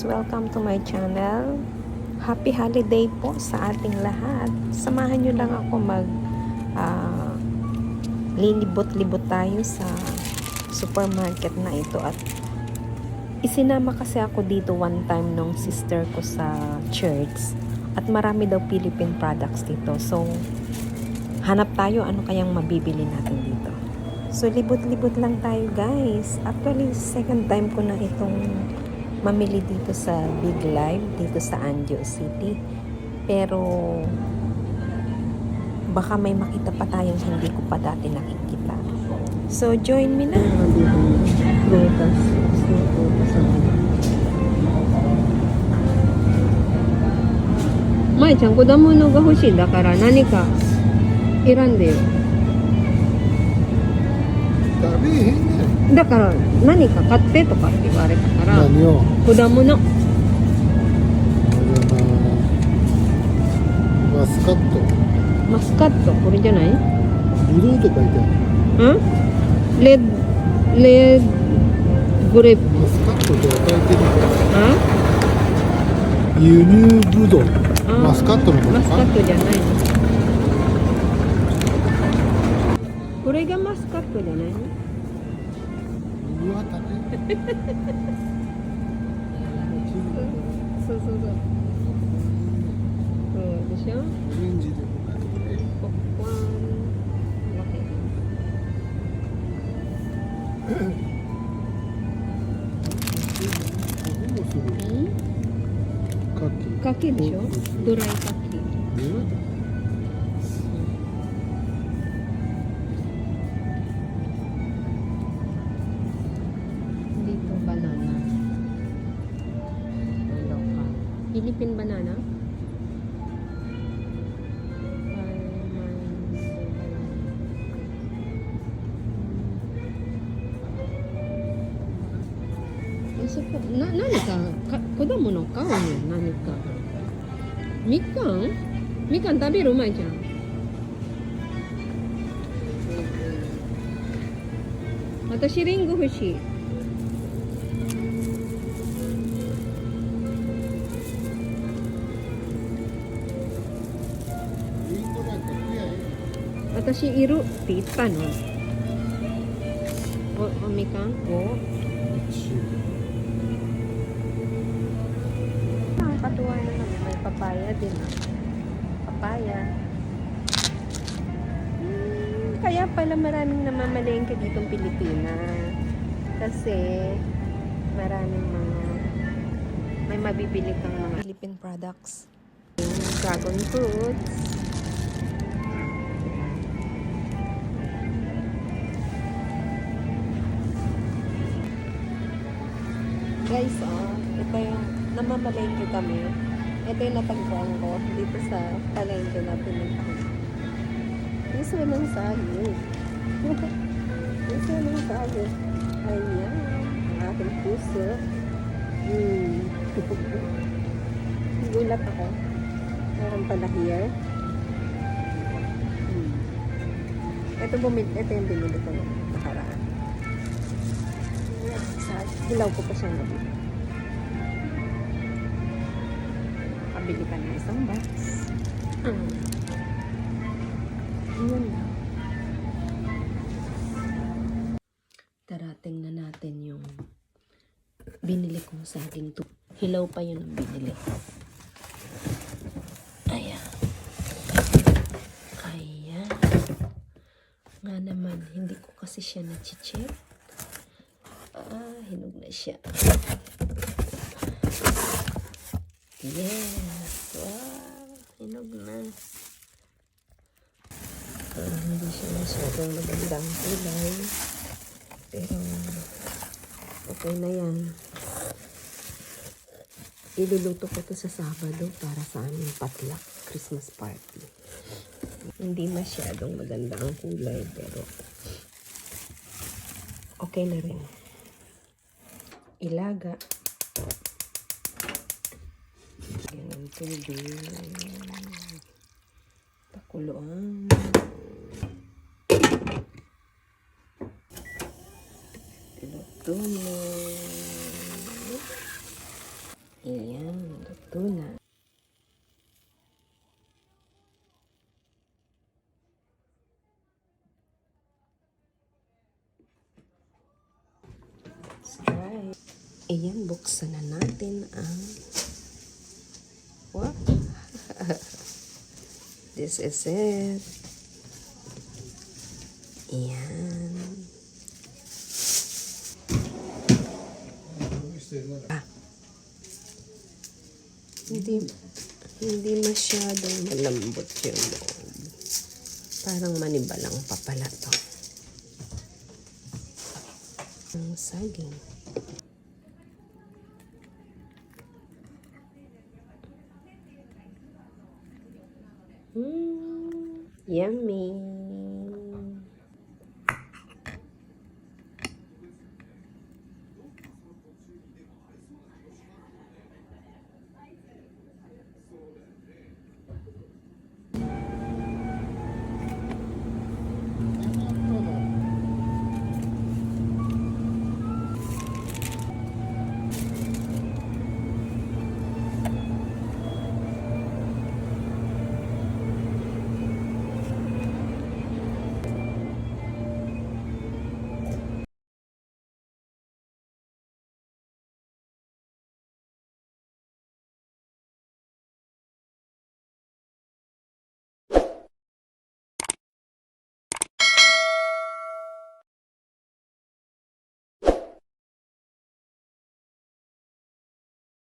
Welcome to my channel. Happy holiday po sa ating lahat. Samahan nyo lang ako mag ah, lilibot-libot tayo sa supermarket na ito at isinama kasi ako dito one time nung sister ko sa church at marami daw Philippine products dito. So, hanap tayo ano kayang mabibili natin dito. So, libot-libot lang tayo guys. Actually, second time ko na itong mamili dito sa Big Live, dito sa Anjo City. Pero, baka may makita pa tayong hindi ko pa dati nakikita. So, join me na. Prutas. Gusto ko prutas ang Mai ちゃん、果物が欲しいだから何か選んでよ。食べへんねん だから何か買ってとかって言われたから、何を？果物。マスカット。マスカット、これじゃない？ブドウと書いてある。ん？レッ、レッ、グレープ。マスカットとは書いてるあ？輸入ブドウあマスカットのことマスカかットじゃないの。これがマスカットじゃないの？ 食べそうそうそうそうでしょオレンジでもないねポップコーンわけどうするカキかけでしょドライかき Philippine banana あそこな何かか果物買うの何かみかんみかん食べるうまいじゃん私リンゴ欲しい私いるって言ったのおおみかんお Nakakatuwa na naman. May papaya din. ah. Papaya. Hmm, kaya pala maraming namamalengke ditong Pilipinas. Kasi maraming mga may mabibili kang mga Philippine products. Dragon fruits. Guys, oh, ito yung namamalengke kami. Ito yung natagpuan ko dito sa palengke na pinuntahan. Piso ng saging. Piso ng saging. Ayan, ang aking puso. Hmm. Gulat ako. Meron pala here. Hmm. Ito, bumili, ito yung binili ko Sa hilaw ko pa siyang nabili. Kabili ka ng isang box. Mm. Yun lang. Tara, tingnan natin yung binili kong saging to. Hilaw pa yun ang binili. Ayan. Ayan. Nga naman, hindi ko kasi siya na-check. Ah, hinog na siya. Yes! Wow! Hinog na. Ah, hindi siya masyadong magandang kulay. Pero, okay na yan. Iluluto ko to sa Sabado para sa aming patlak Christmas party. Hindi masyadong maganda ang kulay, pero okay na rin. Ilaga. Ganun tubig. Pakuluan. Luto na. Ayan, luto na. Ayan, buksan na natin ang Wow. This is it. Ayan. Ah. Hindi, hindi masyadong malambot yung loob. Parang manibalang pa pala to. Ang saging. 严明